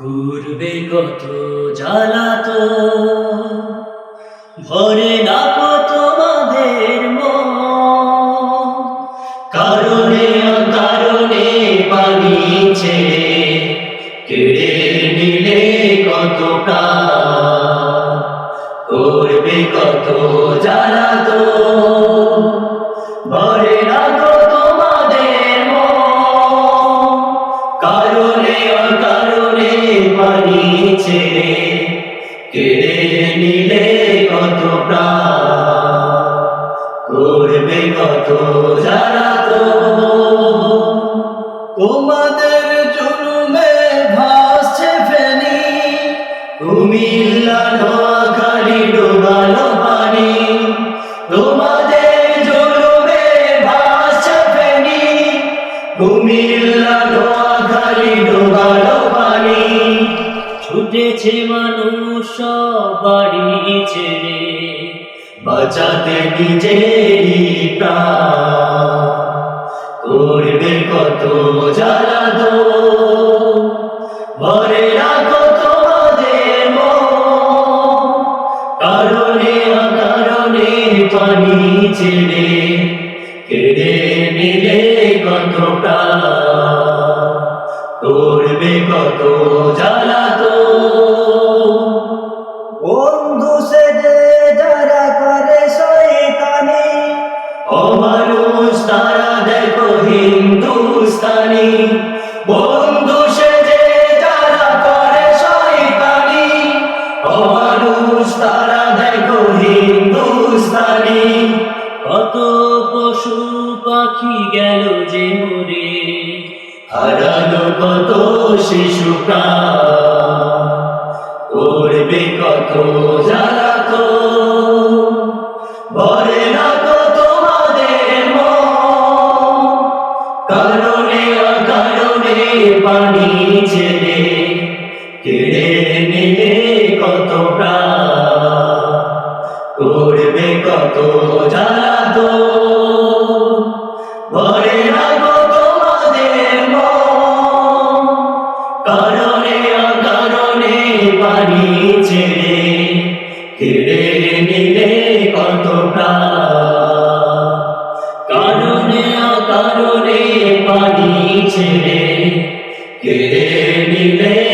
করবে কত জ্বালাত? ভরে না কত তোমাদের মন। কারণে অকারণে পানি ছেড়ে কেড়ে নিলে কত করবে কত জ্বালাত? ভরে না কত তোমাদের মন। কারণে প্রাণ করবে কত যারা তো তোমাদের জুলুমে ভাসছে ফেনি, কুমিল্লা, নোয়াখালী, ডোবালো পানি। তোমাদের জুলুমে ভাসছে ফেনি, কুমিল্লা, নোয়াখালী, ডোবালো পানি। ছুটেছে মানুষ বাড়ি ছেড়ে, বাঁচাতে নিজেরই প্রাণ। করবে কত জ্বালা দো ভরে রাখো তোমাদের কারণে অকারণে পানি ছেড়ে, কেড়ে নিলে কত প্রাণ করবে কত জ্বালা হিন্দুস্তানি। বন্ধু যারা করে শয়তানি তারা দেখো হিন্দুস্তানি। কত পশু পাখি গেল যে মরে, হারালো কত শিশু প্রাণ। করবে কত কারণে অকারণে পানি ছেড়ে কেড়ে নিলে কত প্রাণ? করবে কত যারা তো ভরে তো তোমাদের কারণে অকারণে পানি ছেড়ে কেড়ে কারণে পানি ছেড়ে কেড়ে নিলে